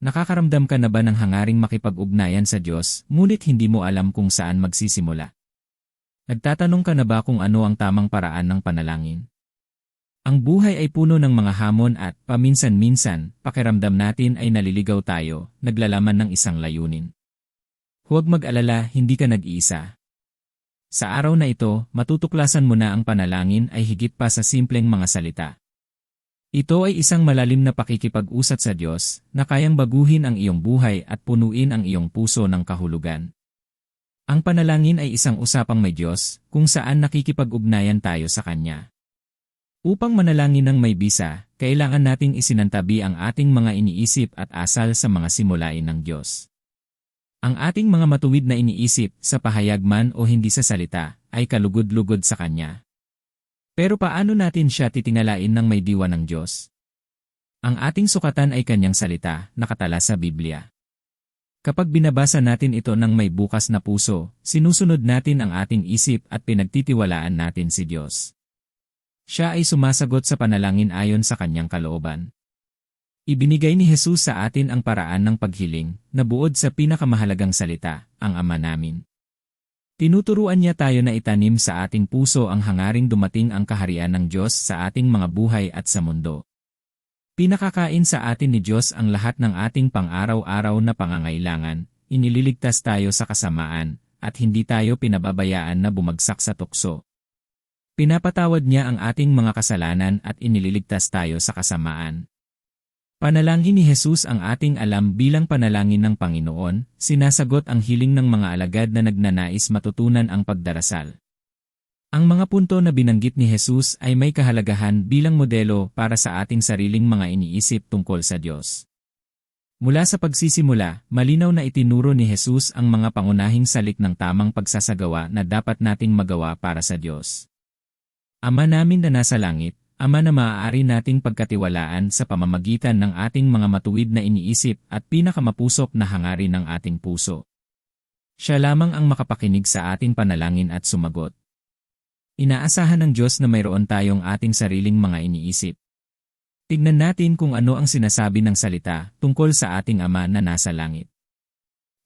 Nakakaramdam ka na ba ng hangaring makipag-ugnayan sa Diyos, ngunit hindi mo alam kung saan magsisimula? Nagtatanong ka na ba kung ano ang tamang paraan ng panalangin? Ang buhay ay puno ng mga hamon at, paminsan-minsan, pakiramdam natin ay naliligaw tayo, naglalaman ng isang layunin. Huwag mag-alala, hindi ka nag-iisa. Sa araw na ito, matutuklasan mo na ang panalangin ay higit pa sa simpleng mga salita. Ito ay isang malalim na pakikipag-usat sa Diyos na kayang baguhin ang iyong buhay at punuin ang iyong puso ng kahulugan. Ang panalangin ay isang usapang may Diyos kung saan nakikipag-ugnayan tayo sa Kanya. Upang manalangin ng may bisa, kailangan nating isinantabi ang ating mga iniisip at asal sa mga simulain ng Diyos. Ang ating mga matuwid na iniisip, sa pahayag man o hindi sa salita, ay kalugod-lugod sa Kanya. Pero paano natin siya titingalain ng may diwa ng Diyos? Ang ating sukatan ay kanyang salita, nakatala sa Biblia. Kapag binabasa natin ito ng may bukas na puso, sinusunod natin ang ating isip at pinagtitiwalaan natin si Diyos. Siya ay sumasagot sa panalangin ayon sa kanyang kalooban. Ibinigay ni Jesus sa atin ang paraan ng paghiling, na buod sa pinakamahalagang salita, ang Ama namin. Tinuturuan niya tayo na itanim sa ating puso ang hangaring dumating ang kaharian ng Diyos sa ating mga buhay at sa mundo. Pinakakain sa atin ni Diyos ang lahat ng ating pang-araw-araw na pangangailangan, inililigtas tayo sa kasamaan, at hindi tayo pinababayaan na bumagsak sa tukso. Pinapatawad niya ang ating mga kasalanan at inililigtas tayo sa kasamaan. Panalangin ni Jesus ang ating alam bilang panalangin ng Panginoon, sinasagot ang hiling ng mga alagad na nagnanais matutunan ang pagdarasal. Ang mga punto na binanggit ni Jesus ay may kahalagahan bilang modelo para sa ating sariling mga iniisip tungkol sa Diyos. Mula sa pagsisimula, malinaw na itinuro ni Jesus ang mga pangunahing salik ng tamang pagsasagawa na dapat nating magawa para sa Diyos. Ama namin na nasa langit, Ama na maaari nating pagkatiwalaan sa pamamagitan ng ating mga matuwid na iniisip at pinakamapusok na hangarin ng ating puso. Siya lamang ang makapakinig sa ating panalangin at sumagot. Inaasahan ng Diyos na mayroon tayong ating sariling mga iniisip. Tignan natin kung ano ang sinasabi ng salita tungkol sa ating Ama na nasa langit.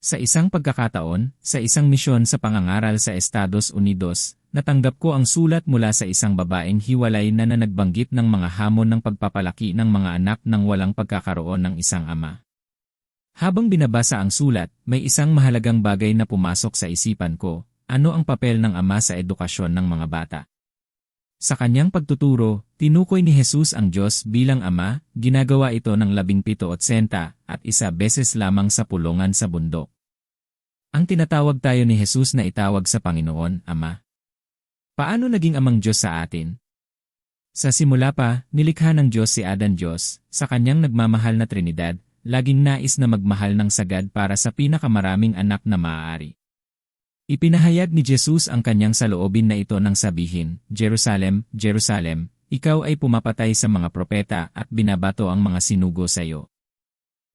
Sa isang pagkakataon, sa isang misyon sa pangangaral sa Estados Unidos, natanggap ko ang sulat mula sa isang babaeng hiwalay na nanagbanggit ng mga hamon ng pagpapalaki ng mga anak nang walang pagkakaroon ng isang ama. Habang binabasa ang sulat, may isang mahalagang bagay na pumasok sa isipan ko, ano ang papel ng ama sa edukasyon ng mga bata. Sa kanyang pagtuturo, tinukoy ni Jesus ang Diyos bilang Ama, ginagawa ito ng labing pito at senta, at isa beses lamang sa pulungan sa bundok. Ang tinatawag tayo ni Jesus na itawag sa Panginoon, Ama. Paano naging amang Diyos sa atin? Sa simula pa, nilikha ng Diyos si Adan Diyos, sa kanyang nagmamahal na Trinidad, laging nais na magmahal ng sagad para sa pinakamaraming anak na maaari. Ipinahayag ni Jesus ang kanyang saloobin na ito nang sabihin, Jerusalem, Jerusalem, ikaw ay pumapatay sa mga propeta at binabato ang mga sinugo sa iyo.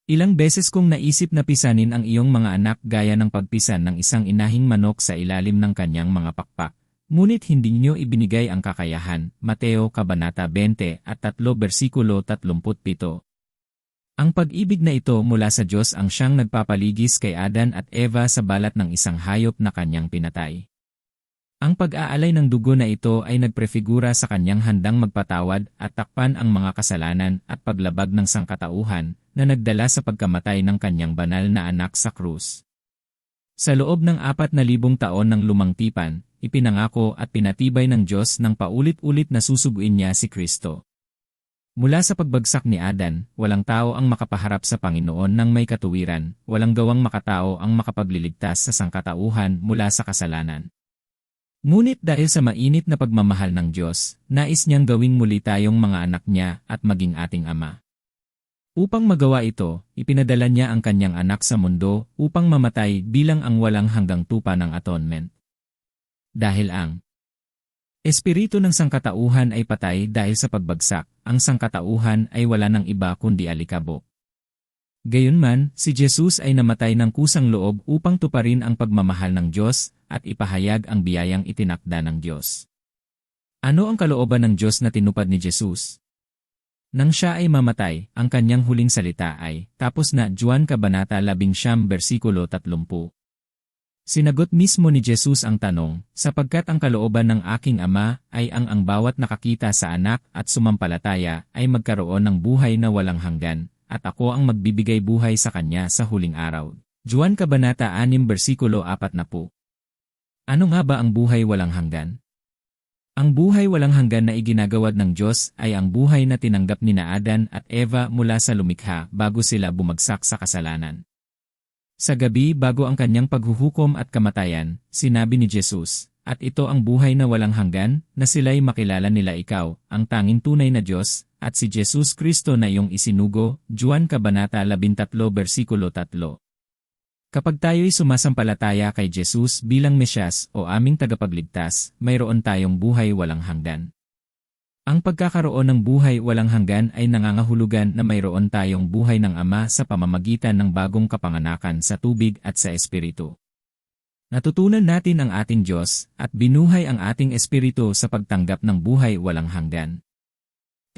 Ilang beses kong naisip na pisanin ang iyong mga anak gaya ng pagpisan ng isang inahing manok sa ilalim ng kanyang mga pakpak. Ngunit hindi niyo ibinigay ang kakayahan, Mateo Kabanata 20 at 3 versikulo 37. Ang pag-ibig na ito mula sa Diyos ang siyang nagpapaligis kay Adan at Eva sa balat ng isang hayop na kanyang pinatay. Ang pag-aalay ng dugo na ito ay nagprefigura sa kanyang handang magpatawad at takpan ang mga kasalanan at paglabag ng sangkatauhan na nagdala sa pagkamatay ng kanyang banal na anak sa krus. Sa loob ng apat na libong taon ng lumang tipan, ipinangako at pinatibay ng Diyos ng paulit-ulit na susuguin niya si Kristo. Mula sa pagbagsak ni Adan, walang tao ang makapaharap sa Panginoon ng may katuwiran, walang gawang makatao ang makapagliligtas sa sangkatauhan mula sa kasalanan. Ngunit dahil sa mainit na pagmamahal ng Diyos, nais niyang gawing muli tayong mga anak niya at maging ating ama. Upang magawa ito, ipinadala niya ang kanyang anak sa mundo upang mamatay bilang ang walang hanggang tupa ng atonement. Dahil ang Espiritu ng sangkatauhan ay patay dahil sa pagbagsak, ang sangkatauhan ay wala ng iba kundi alikabok. Gayunman, si Jesus ay namatay ng kusang loob upang tuparin ang pagmamahal ng Diyos at ipahayag ang biyayang itinakda ng Diyos. Ano ang kalooban ng Diyos na tinupad ni Jesus? Nang siya ay mamatay, ang kanyang huling salita ay, tapos na Juan Kabanata 11 versikulo 30. Sinagot mismo ni Jesus ang tanong, sapagkat ang kalooban ng aking ama ay ang ang bawat nakakita sa anak at sumampalataya ay magkaroon ng buhay na walang hanggan, at ako ang magbibigay buhay sa kanya sa huling araw. Juan Kabanata 6 versikulo 4 na po. Ano nga ba ang buhay walang hanggan? Ang buhay walang hanggan na iginagawad ng Diyos ay ang buhay na tinanggap ni Adan at Eva mula sa lumikha bago sila bumagsak sa kasalanan. Sa gabi bago ang kanyang paghuhukom at kamatayan, sinabi ni Jesus, at ito ang buhay na walang hanggan, na sila'y makilala nila ikaw, ang tanging tunay na Diyos, at si Jesus Kristo na iyong isinugo, Juan Kabanata 13 versikulo 3. Kapag tayo'y sumasampalataya kay Jesus bilang Mesyas o aming tagapagligtas, mayroon tayong buhay walang hanggan. Ang pagkakaroon ng buhay walang hanggan ay nangangahulugan na mayroon tayong buhay ng Ama sa pamamagitan ng bagong kapanganakan sa tubig at sa Espiritu. Natutunan natin ang ating Diyos at binuhay ang ating Espiritu sa pagtanggap ng buhay walang hanggan.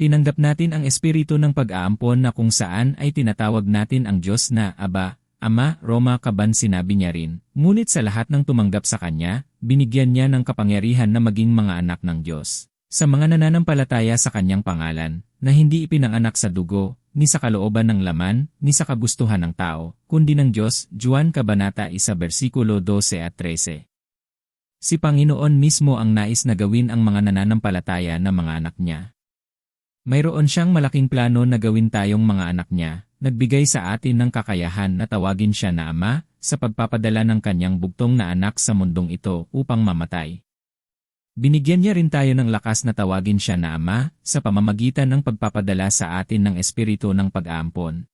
Tinanggap natin ang Espiritu ng pag-aampon na kung saan ay tinatawag natin ang Diyos na Aba, Ama, Roma kaban sinabi niya rin, ngunit sa lahat ng tumanggap sa Kanya, binigyan niya ng kapangyarihan na maging mga anak ng Diyos. Sa mga nananampalataya sa Kanyang pangalan, na hindi ipinanganak sa dugo, ni sa kalooban ng laman, ni sa kagustuhan ng tao, kundi ng Diyos, Juan Kabanata 1 versikulo 12 at 13. Si Panginoon mismo ang nais na gawin ang mga nananampalataya na mga anak niya. Mayroon siyang malaking plano na gawin tayong mga anak niya, nagbigay sa atin ng kakayahan na tawagin siya na Ama, sa pagpapadala ng kanyang bugtong na anak sa mundong ito upang mamatay. Binigyan niya rin tayo ng lakas na tawagin siya na Ama, sa pamamagitan ng pagpapadala sa atin ng Espiritu ng pag-aampon.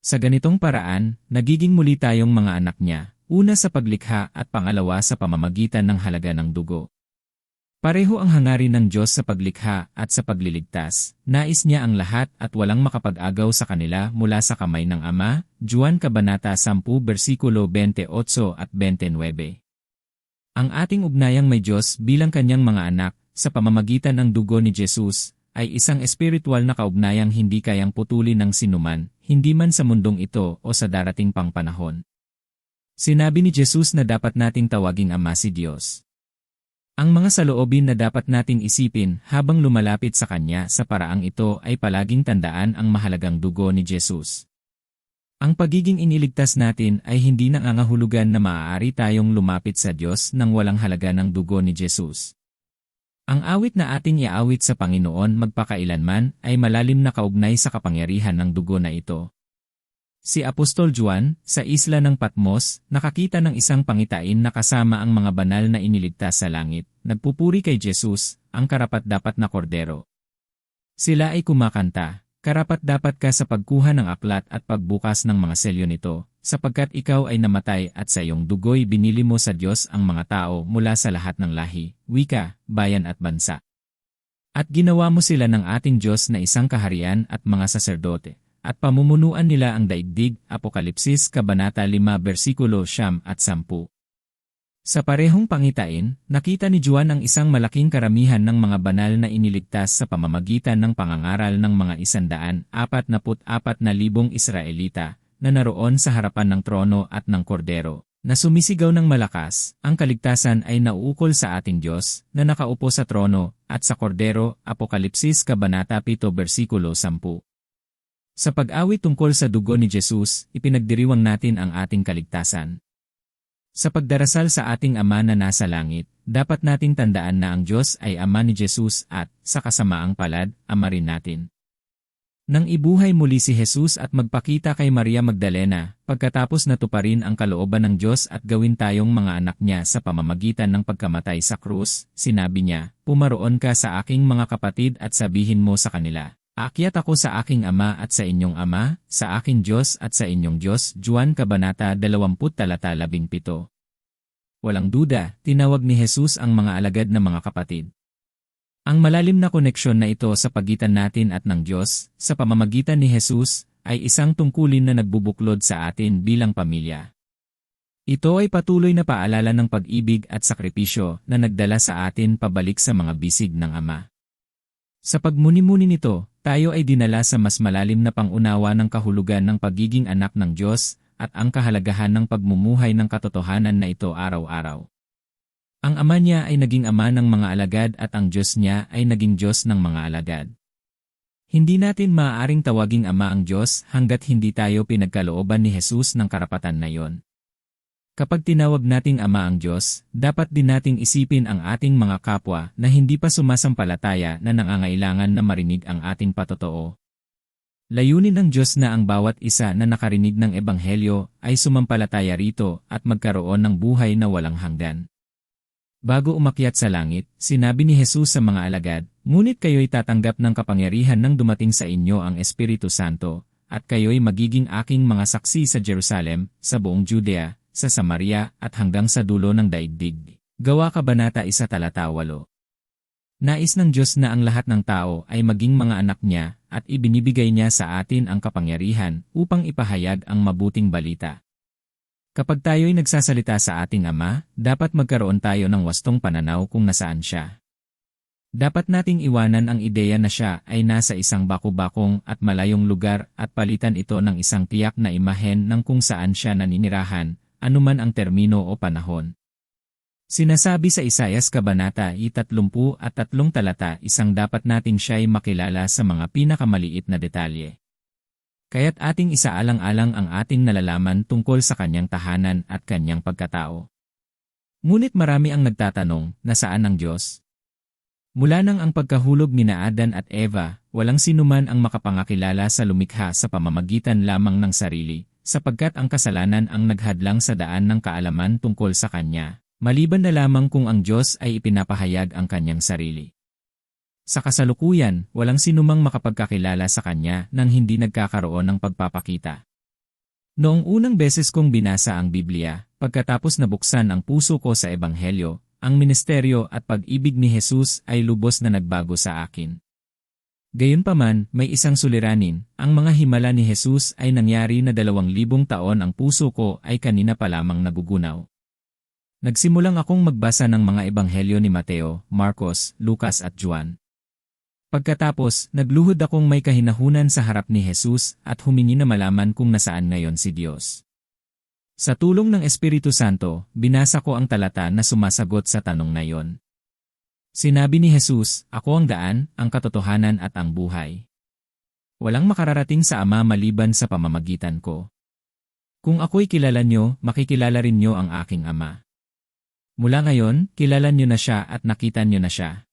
Sa ganitong paraan, nagiging muli tayong mga anak niya, una sa paglikha at pangalawa sa pamamagitan ng halaga ng dugo. Pareho ang hangarin ng Diyos sa paglikha at sa pagliligtas. Nais niya ang lahat at walang makapag-agaw sa kanila mula sa kamay ng Ama, Juan Kabanata 10 versikulo 28 at 29. Ang ating ugnayang may Diyos bilang kanyang mga anak, sa pamamagitan ng dugo ni Jesus, ay isang espiritual na kaugnayang hindi kayang putulin ng sinuman, hindi man sa mundong ito o sa darating pang panahon. Sinabi ni Jesus na dapat nating tawaging Ama si Diyos. Ang mga saloobin na dapat nating isipin habang lumalapit sa Kanya sa paraang ito ay palaging tandaan ang mahalagang dugo ni Jesus. Ang pagiging iniligtas natin ay hindi nangangahulugan na maaari tayong lumapit sa Diyos nang walang halaga ng dugo ni Jesus. Ang awit na ating iawit sa Panginoon magpakailanman ay malalim na kaugnay sa kapangyarihan ng dugo na ito. Si Apostol Juan, sa isla ng Patmos, nakakita ng isang pangitain na kasama ang mga banal na iniligtas sa langit, nagpupuri kay Jesus, ang karapat-dapat na kordero. Sila ay kumakanta, karapat-dapat ka sa pagkuha ng aklat at pagbukas ng mga selyo nito, sapagkat ikaw ay namatay at sa iyong dugoy binili mo sa Diyos ang mga tao mula sa lahat ng lahi, wika, bayan at bansa. At ginawa mo sila ng ating Diyos na isang kaharian at mga saserdote at pamumunuan nila ang daigdig, Apokalipsis Kabanata 5 versikulo 9 at 10. Sa parehong pangitain, nakita ni Juan ang isang malaking karamihan ng mga banal na iniligtas sa pamamagitan ng pangangaral ng mga isandaan apat na apat na libong Israelita na naroon sa harapan ng trono at ng kordero, na sumisigaw ng malakas, ang kaligtasan ay nauukol sa ating Diyos, na nakaupo sa trono, at sa kordero, Apokalipsis Kabanata 7 versikulo 10. Sa pag-awit tungkol sa dugo ni Jesus, ipinagdiriwang natin ang ating kaligtasan. Sa pagdarasal sa ating Ama na nasa langit, dapat nating tandaan na ang Diyos ay Ama ni Jesus at, sa kasamaang palad, Ama rin natin. Nang ibuhay muli si Jesus at magpakita kay Maria Magdalena, pagkatapos natuparin ang kalooban ng Diyos at gawin tayong mga anak niya sa pamamagitan ng pagkamatay sa krus, sinabi niya, Pumaroon ka sa aking mga kapatid at sabihin mo sa kanila, Aakyat ako sa aking ama at sa inyong ama, sa aking Diyos at sa inyong Diyos. Juan Kabanata 20 talata 17 Walang duda, tinawag ni Jesus ang mga alagad na mga kapatid. Ang malalim na koneksyon na ito sa pagitan natin at ng Diyos, sa pamamagitan ni Jesus, ay isang tungkulin na nagbubuklod sa atin bilang pamilya. Ito ay patuloy na paalala ng pag-ibig at sakripisyo na nagdala sa atin pabalik sa mga bisig ng Ama. Sa pagmuni-muni nito, tayo ay dinala sa mas malalim na pangunawa ng kahulugan ng pagiging anak ng Diyos at ang kahalagahan ng pagmumuhay ng katotohanan na ito araw-araw. Ang ama niya ay naging ama ng mga alagad at ang Diyos niya ay naging Diyos ng mga alagad. Hindi natin maaaring tawaging ama ang Diyos hanggat hindi tayo pinagkalooban ni Jesus ng karapatan na yon. Kapag tinawag nating Ama ang Diyos, dapat din nating isipin ang ating mga kapwa na hindi pa sumasampalataya na nangangailangan na marinig ang ating patotoo. Layunin ng Diyos na ang bawat isa na nakarinig ng Ebanghelyo ay sumampalataya rito at magkaroon ng buhay na walang hanggan. Bago umakyat sa langit, sinabi ni Jesus sa mga alagad, Ngunit kayo'y tatanggap ng kapangyarihan nang dumating sa inyo ang Espiritu Santo, at kayo'y magiging aking mga saksi sa Jerusalem, sa buong Judea, sa Samaria at hanggang sa dulo ng daigdig. Gawa Kabanata 1 Talata 8 Nais ng Diyos na ang lahat ng tao ay maging mga anak niya at ibinibigay niya sa atin ang kapangyarihan upang ipahayag ang mabuting balita. Kapag tayo'y nagsasalita sa ating Ama, dapat magkaroon tayo ng wastong pananaw kung nasaan siya. Dapat nating iwanan ang ideya na siya ay nasa isang baku-bakong at malayong lugar at palitan ito ng isang tiyak na imahen ng kung saan siya naninirahan anuman ang termino o panahon. Sinasabi sa Isayas Kabanata 30 at 3 talata isang dapat natin siya'y makilala sa mga pinakamaliit na detalye. Kaya't ating isaalang-alang ang ating nalalaman tungkol sa kanyang tahanan at kanyang pagkatao. Ngunit marami ang nagtatanong, nasaan ang Diyos? Mula nang ang pagkahulog ni Adan at Eva, walang sinuman ang makapangakilala sa lumikha sa pamamagitan lamang ng sarili, sapagkat ang kasalanan ang naghadlang sa daan ng kaalaman tungkol sa Kanya, maliban na lamang kung ang Diyos ay ipinapahayag ang Kanyang sarili. Sa kasalukuyan, walang sinumang makapagkakilala sa Kanya nang hindi nagkakaroon ng pagpapakita. Noong unang beses kong binasa ang Biblia, pagkatapos nabuksan ang puso ko sa Ebanghelyo, ang ministeryo at pag-ibig ni Jesus ay lubos na nagbago sa akin. Gayunpaman, may isang suliranin, ang mga himala ni Jesus ay nangyari na dalawang libong taon ang puso ko ay kanina pa lamang nagugunaw. Nagsimulang akong magbasa ng mga ebanghelyo ni Mateo, Marcos, Lucas at Juan. Pagkatapos, nagluhod akong may kahinahunan sa harap ni Jesus at humingi na malaman kung nasaan ngayon si Diyos. Sa tulong ng Espiritu Santo, binasa ko ang talata na sumasagot sa tanong na iyon. Sinabi ni Jesus, Ako ang daan, ang katotohanan at ang buhay. Walang makararating sa Ama maliban sa pamamagitan ko. Kung ako'y kilala nyo, makikilala rin nyo ang aking Ama. Mula ngayon, kilala nyo na siya at nakita nyo na siya.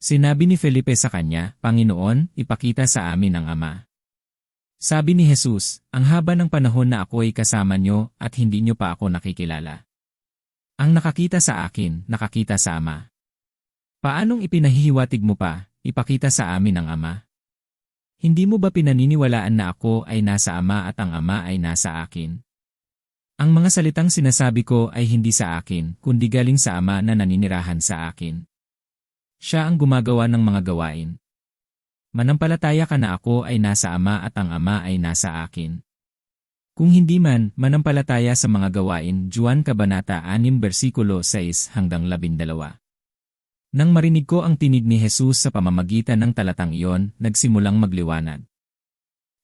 Sinabi ni Felipe sa kanya, Panginoon, ipakita sa amin ang Ama. Sabi ni Jesus, ang haba ng panahon na ako ay kasama nyo at hindi nyo pa ako nakikilala. Ang nakakita sa akin, nakakita sa Ama. Paanong ipinahihiwatig mo pa, ipakita sa amin ang Ama? Hindi mo ba pinaniniwalaan na ako ay nasa Ama at ang Ama ay nasa akin? Ang mga salitang sinasabi ko ay hindi sa akin, kundi galing sa Ama na naninirahan sa akin. Siya ang gumagawa ng mga gawain. Manampalataya ka na ako ay nasa Ama at ang Ama ay nasa akin. Kung hindi man, manampalataya sa mga gawain, Juan Kabanata 6 versikulo 6 hanggang 12. Nang marinig ko ang tinig ni Jesus sa pamamagitan ng talatang iyon, nagsimulang magliwanag.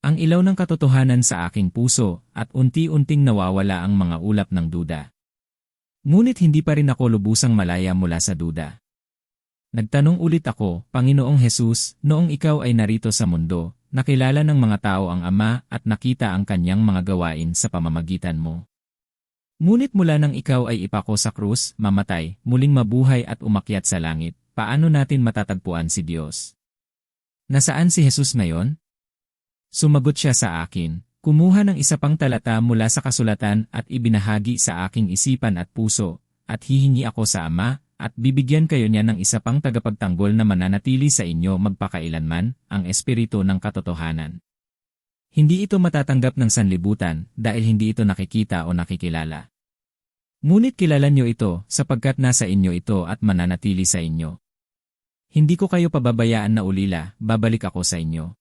Ang ilaw ng katotohanan sa aking puso at unti-unting nawawala ang mga ulap ng duda. Ngunit hindi pa rin ako lubusang malaya mula sa duda. Nagtanong ulit ako, Panginoong Jesus, noong ikaw ay narito sa mundo, nakilala ng mga tao ang Ama at nakita ang kanyang mga gawain sa pamamagitan mo. Ngunit mula nang ikaw ay ipako sa krus, mamatay, muling mabuhay at umakyat sa langit, paano natin matatagpuan si Diyos? Nasaan si Jesus ngayon? Sumagot siya sa akin, kumuha ng isa pang talata mula sa kasulatan at ibinahagi sa aking isipan at puso, at hihingi ako sa Ama, at bibigyan kayo niya ng isa pang tagapagtanggol na mananatili sa inyo magpakailanman, ang Espiritu ng Katotohanan. Hindi ito matatanggap ng sanlibutan dahil hindi ito nakikita o nakikilala. Ngunit kilala nyo ito sapagkat nasa inyo ito at mananatili sa inyo. Hindi ko kayo pababayaan na ulila, babalik ako sa inyo.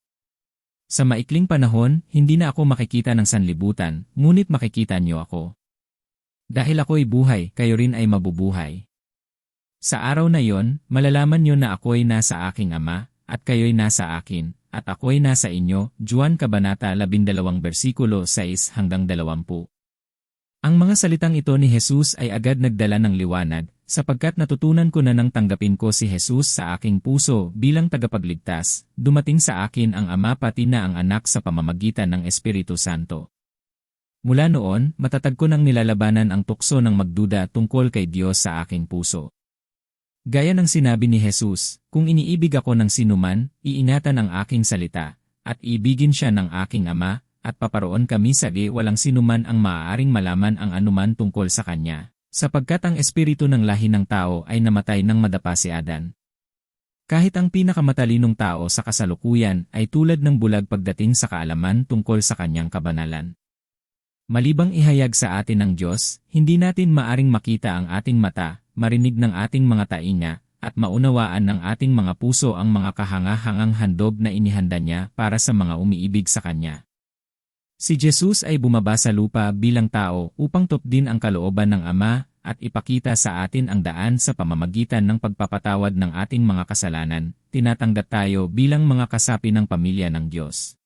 Sa maikling panahon, hindi na ako makikita ng sanlibutan, ngunit makikita nyo ako. Dahil ako'y buhay, kayo rin ay mabubuhay. Sa araw na yon, malalaman nyo na ako'y nasa aking ama, at kayo'y nasa akin, at ako'y nasa inyo, Juan Kabanata 12 versikulo 6 hanggang 20. Ang mga salitang ito ni Jesus ay agad nagdala ng liwanag, sapagkat natutunan ko na nang tanggapin ko si Jesus sa aking puso bilang tagapagligtas, dumating sa akin ang Ama pati na ang Anak sa pamamagitan ng Espiritu Santo. Mula noon, matatag ko nang nilalabanan ang tukso ng magduda tungkol kay Diyos sa aking puso. Gaya ng sinabi ni Jesus, kung iniibig ako ng sinuman, iinatan ang aking salita, at ibigin siya ng aking ama, at paparoon kami sa di walang sinuman ang maaaring malaman ang anuman tungkol sa kanya, sapagkat ang espiritu ng lahi ng tao ay namatay ng madapa si Adan. Kahit ang pinakamatalinong tao sa kasalukuyan ay tulad ng bulag pagdating sa kaalaman tungkol sa kanyang kabanalan. Malibang ihayag sa atin ng Diyos, hindi natin maaring makita ang ating mata, marinig ng ating mga tainga, at maunawaan ng ating mga puso ang mga kahanga-hangang handog na inihanda niya para sa mga umiibig sa Kanya. Si Jesus ay bumaba sa lupa bilang tao upang tupdin ang kalooban ng Ama at ipakita sa atin ang daan sa pamamagitan ng pagpapatawad ng ating mga kasalanan, tinatanggap tayo bilang mga kasapi ng pamilya ng Diyos.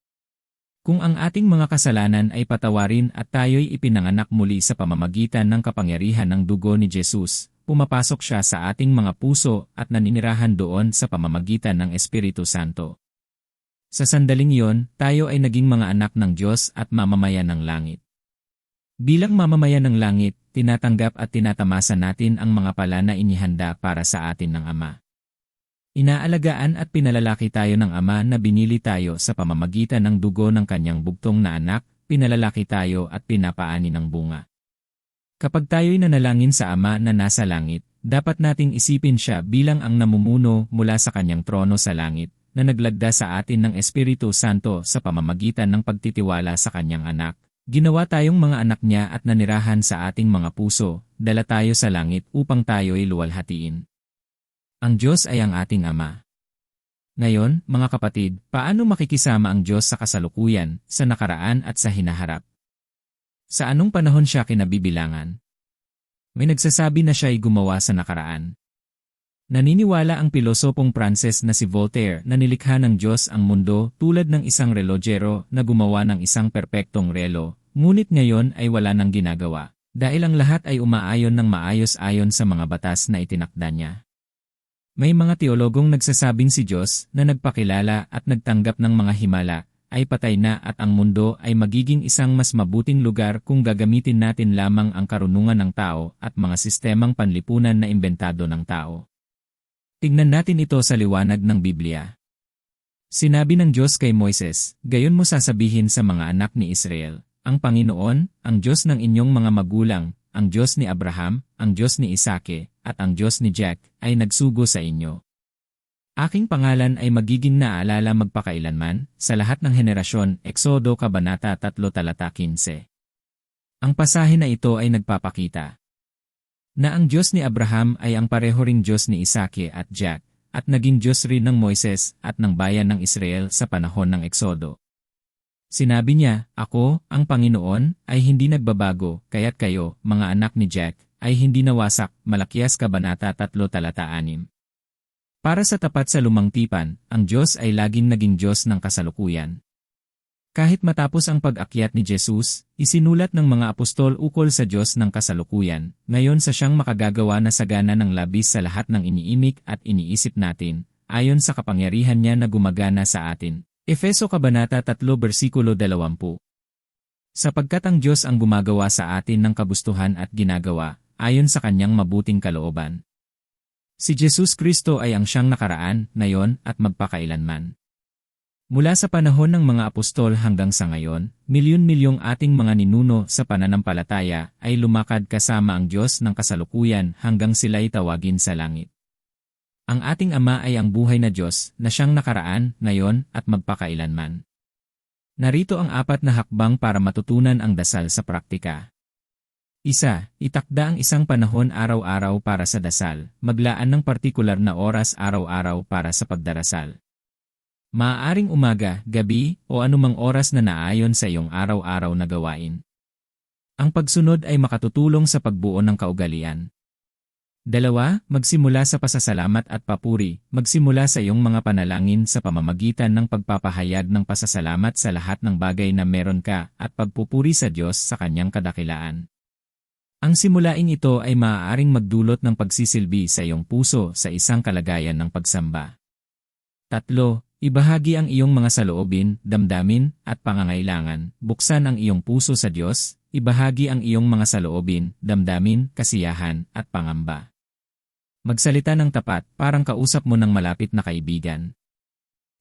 Kung ang ating mga kasalanan ay patawarin at tayo'y ipinanganak muli sa pamamagitan ng kapangyarihan ng dugo ni Jesus, pumapasok siya sa ating mga puso at naninirahan doon sa pamamagitan ng Espiritu Santo. Sa sandaling iyon, tayo ay naging mga anak ng Diyos at mamamayan ng langit. Bilang mamamayan ng langit, tinatanggap at tinatamasa natin ang mga pala na inihanda para sa atin ng Ama. Inaalagaan at pinalalaki tayo ng Ama na binili tayo sa pamamagitan ng dugo ng kanyang bugtong na anak, pinalalaki tayo at pinapaani ng bunga. Kapag tayo'y nanalangin sa Ama na nasa langit, dapat nating isipin siya bilang ang namumuno mula sa kanyang trono sa langit, na naglagda sa atin ng Espiritu Santo sa pamamagitan ng pagtitiwala sa kanyang anak. Ginawa tayong mga anak niya at nanirahan sa ating mga puso, dala tayo sa langit upang tayo'y luwalhatiin. Ang Diyos ay ang ating Ama. Ngayon, mga kapatid, paano makikisama ang Diyos sa kasalukuyan, sa nakaraan at sa hinaharap? Sa anong panahon siya kinabibilangan? May nagsasabi na siya ay gumawa sa nakaraan. Naniniwala ang pilosopong Pranses na si Voltaire na nilikha ng Diyos ang mundo tulad ng isang relojero na gumawa ng isang perpektong relo, ngunit ngayon ay wala nang ginagawa, dahil ang lahat ay umaayon ng maayos ayon sa mga batas na itinakda niya. May mga teologong nagsasabing si Diyos na nagpakilala at nagtanggap ng mga himala ay patay na at ang mundo ay magiging isang mas mabuting lugar kung gagamitin natin lamang ang karunungan ng tao at mga sistemang panlipunan na imbentado ng tao. Tignan natin ito sa liwanag ng Biblia. Sinabi ng Diyos kay Moises, gayon mo sasabihin sa mga anak ni Israel, ang Panginoon, ang Diyos ng inyong mga magulang, ang Diyos ni Abraham, ang Diyos ni Isake, at ang Diyos ni Jack, ay nagsugo sa inyo. Aking pangalan ay magiging naalala magpakailanman sa lahat ng henerasyon, Exodo Kabanata 3 Talata 15. Ang pasahe na ito ay nagpapakita na ang Diyos ni Abraham ay ang pareho ring Diyos ni Isake at Jack, at naging Diyos rin ng Moises at ng bayan ng Israel sa panahon ng Eksodo. Sinabi niya, Ako, ang Panginoon, ay hindi nagbabago, kaya't kayo, mga anak ni Jack, ay hindi nawasak, Malakias Kabanata 3 Talata 6. Para sa tapat sa lumang tipan, ang Diyos ay laging naging Diyos ng kasalukuyan. Kahit matapos ang pag-akyat ni Jesus, isinulat ng mga apostol ukol sa Diyos ng kasalukuyan, ngayon sa siyang makagagawa na sagana ng labis sa lahat ng iniimik at iniisip natin, ayon sa kapangyarihan niya na gumagana sa atin. Efeso Kabanata 3 versikulo 20 Sapagkat ang Diyos ang gumagawa sa atin ng kabustuhan at ginagawa, ayon sa kanyang mabuting kalooban. Si Jesus Kristo ay ang siyang nakaraan, ngayon, at magpakailanman. Mula sa panahon ng mga apostol hanggang sa ngayon, milyon-milyong ating mga ninuno sa pananampalataya ay lumakad kasama ang Diyos ng kasalukuyan hanggang sila'y tawagin sa langit. Ang ating Ama ay ang buhay na Diyos na siyang nakaraan, ngayon, at magpakailanman. Narito ang apat na hakbang para matutunan ang dasal sa praktika. Isa, itakda ang isang panahon araw-araw para sa dasal, maglaan ng partikular na oras araw-araw para sa pagdarasal. Maaaring umaga, gabi, o anumang oras na naayon sa iyong araw-araw na gawain. Ang pagsunod ay makatutulong sa pagbuo ng kaugalian. Dalawa, magsimula sa pasasalamat at papuri, magsimula sa iyong mga panalangin sa pamamagitan ng pagpapahayag ng pasasalamat sa lahat ng bagay na meron ka at pagpupuri sa Diyos sa kanyang kadakilaan. Ang simulaing ito ay maaaring magdulot ng pagsisilbi sa iyong puso sa isang kalagayan ng pagsamba. Tatlo, ibahagi ang iyong mga saloobin, damdamin, at pangangailangan. Buksan ang iyong puso sa Diyos, ibahagi ang iyong mga saloobin, damdamin, kasiyahan, at pangamba. Magsalita ng tapat, parang kausap mo ng malapit na kaibigan.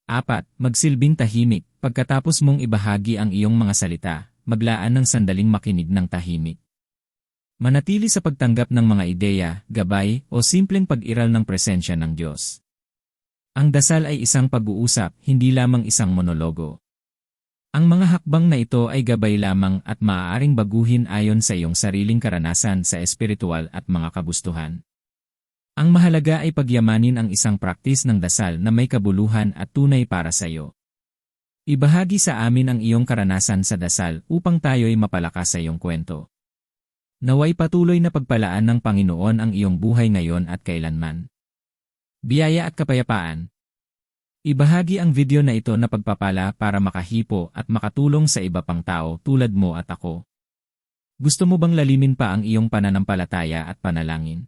Apat, magsilbing tahimik. Pagkatapos mong ibahagi ang iyong mga salita, maglaan ng sandaling makinig ng tahimik. Manatili sa pagtanggap ng mga ideya, gabay, o simpleng pag-iral ng presensya ng Diyos. Ang dasal ay isang pag-uusap, hindi lamang isang monologo. Ang mga hakbang na ito ay gabay lamang at maaaring baguhin ayon sa iyong sariling karanasan sa espiritual at mga kagustuhan. Ang mahalaga ay pagyamanin ang isang praktis ng dasal na may kabuluhan at tunay para sa iyo. Ibahagi sa amin ang iyong karanasan sa dasal upang tayo'y mapalakas sa iyong kwento. Naway patuloy na pagpalaan ng Panginoon ang iyong buhay ngayon at kailanman. Biyaya at kapayapaan. Ibahagi ang video na ito na pagpapala para makahipo at makatulong sa iba pang tao tulad mo at ako. Gusto mo bang lalimin pa ang iyong pananampalataya at panalangin?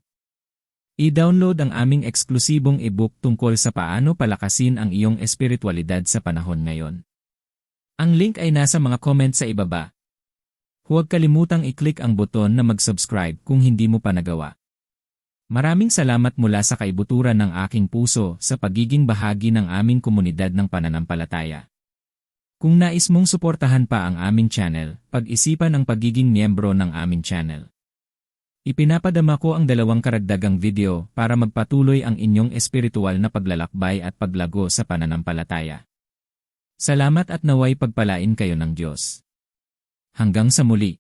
I-download ang aming eksklusibong e-book tungkol sa paano palakasin ang iyong espiritualidad sa panahon ngayon. Ang link ay nasa mga comment sa ibaba. Huwag kalimutang i-click ang buton na mag-subscribe kung hindi mo pa nagawa. Maraming salamat mula sa kaibuturan ng aking puso sa pagiging bahagi ng aming komunidad ng pananampalataya. Kung nais mong suportahan pa ang aming channel, pag-isipan ang pagiging miyembro ng aming channel. Ipinapadama ko ang dalawang karagdagang video para magpatuloy ang inyong espiritual na paglalakbay at paglago sa pananampalataya. Salamat at naway pagpalain kayo ng Diyos. Hanggang sa muli.